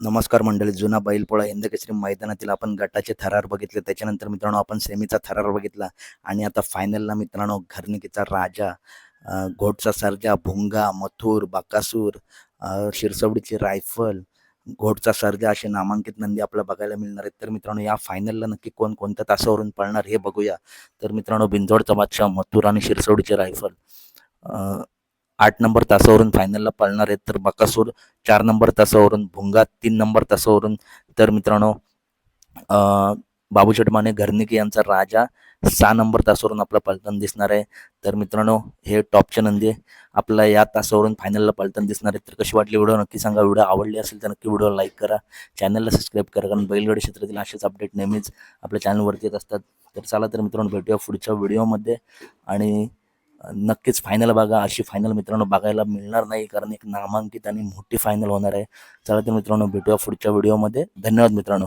नमस्कार मंडळी जुना बैलपोळा हिंदकेसरी मैदानातील आपण गटाचे थरार बघितले. त्याच्यानंतर मित्रांनो आपण सेमीचा थरार बघितला. आणि आता फायनलला मित्रांनो घरनिकीचा राजा घोटचा सर्जा भुंगा मथुर बाकासूर शिरसवडीची रायफल घोटचा सर्जा असे नामांकित नंदी आपल्याला बघायला मिळणार आहेत. तर मित्रांनो या फायनलला नक्की कोण कोणत्या तासावरून पळणार हे बघूया. तर मित्रांनो बिंजोडचा बादशाह मथुर आणि शिरसवडीची रायफल. आठ नंबर तासावरून फायनलला पळणार आहेत. तर बकासूर चार नंबर तासावरून भुंगा तीन नंबर तासावरून. तर मित्रांनो बाबू माने घरनिके यांचा राजा सहा नंबर तासावरून आपला पलटण दिसणार आहे. तर मित्रांनो हे टॉपचे नंदी आपला या तासावरून फायनलला पलटण दिसणार आहे. तर कशी वाटली व्हिडिओ? नक्की सांगा. व्हिडिओ आवडली असेल तर नक्की व्हिडिओ लाईक करा. चॅनलला सबस्क्राईब करा. कारण बैलगाडी क्षेत्रातील असेच अपडेट नेहमीच आपल्या चॅनलवरती येत असतात. तर चला तर मित्रांनो भेटूया पुढच्या व्हिडिओमध्ये आणि नक्कीच फायनल बघा. अशी फायनल मित्रांनो बघायला मिळणार नाही कारण एक नामांकित आणि मोठी फायनल होणार आहे. चला तर मित्रांनो भेटूया पुढच्या व्हिडिओमध्ये धन्यवाद मित्रांनो.